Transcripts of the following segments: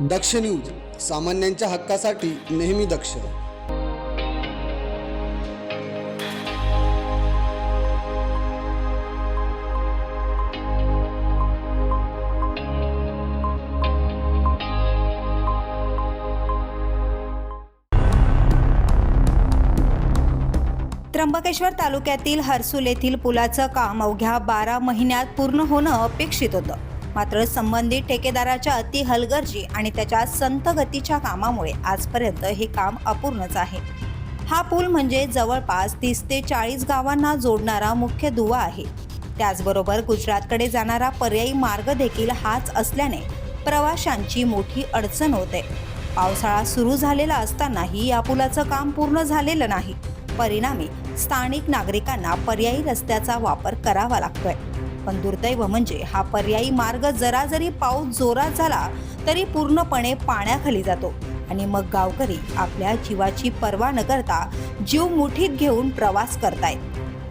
दक्ष news सामान्यांच्या हक्कासाठी नेहमी दक्ष. त्र्यंबकेश्वर तालुक्यातील हर्सुल येथील पुलाचं काम अवघ्या बारा महिन्यात पूर्ण होणं अपेक्षित होतं. मात्र संबंधित ठेकेदाराच्या अति हलगर्जी आणि त्याच्या संत गतीच्या कामामुळे आजपर्यंत हे काम अपूर्णच आहे. हा पूल म्हणजे जवळपास तीस ते चाळीस गावांना जोडणारा मुख्य दुवा आहे. त्याचबरोबर गुजरातकडे जाणारा पर्यायी मार्ग देखील हाच असल्याने प्रवाशांची मोठी अडचण होते. पावसाळा सुरू झालेला असतानाही या पुलाचं काम पूर्ण झालेलं नाही. परिणामी स्थानिक नागरिकांना पर्यायी रस्त्याचा वापर करावा लागतोय. पण दुर्दैव म्हणजे हा पर्यायी मार्ग जरा जरी पाऊस जोरात झाला तरी पूर्णपणे पाण्याखाली जातो. आणि मग गावकरी आपल्या जीवाची पर्वा न करता जीव मुठीत घेऊन प्रवास करतायत.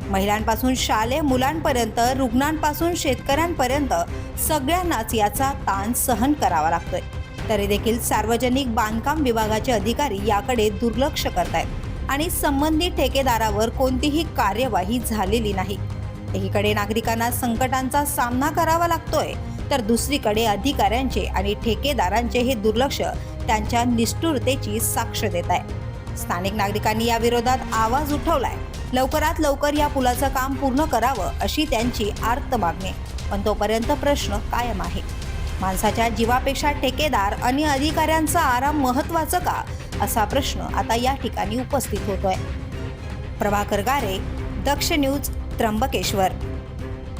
महिलांपासून शालेय मुलांपर्यंत रुग्णांपासून शेतकऱ्यांपर्यंत सगळ्यांनाच याचा ताण सहन करावा लागतोय. तरी देखील सार्वजनिक बांधकाम विभागाचे अधिकारी याकडे दुर्लक्ष करतायत. आणि संबंधित ठेकेदारावर कोणतीही कार्यवाही झालेली नाही. एकीकडे नागरिकांना संकटांचा सामना करावा लागतोय तर दुसरीकडे अधिकाऱ्यांचे आणि ठेकेदारांचे हे दुर्लक्ष त्यांच्या निष्ठुरतेची साक्ष देत आहे. स्थानिक नागरिकांनी या विरोधात आवाज उठवलाय. लवकरात लवकर या पुलाचं काम पूर्ण करावं अशी त्यांची आर्त मागणी. पण तोपर्यंत प्रश्न कायम आहे. माणसाच्या जीवापेक्षा ठेकेदार आणि अधिकाऱ्यांचा आराम महत्वाचं का? असा प्रश्न आता या ठिकाणी उपस्थित होतोय. प्रभाकर गारे दक्ष न्यूज त्र्यंबकेश्वर.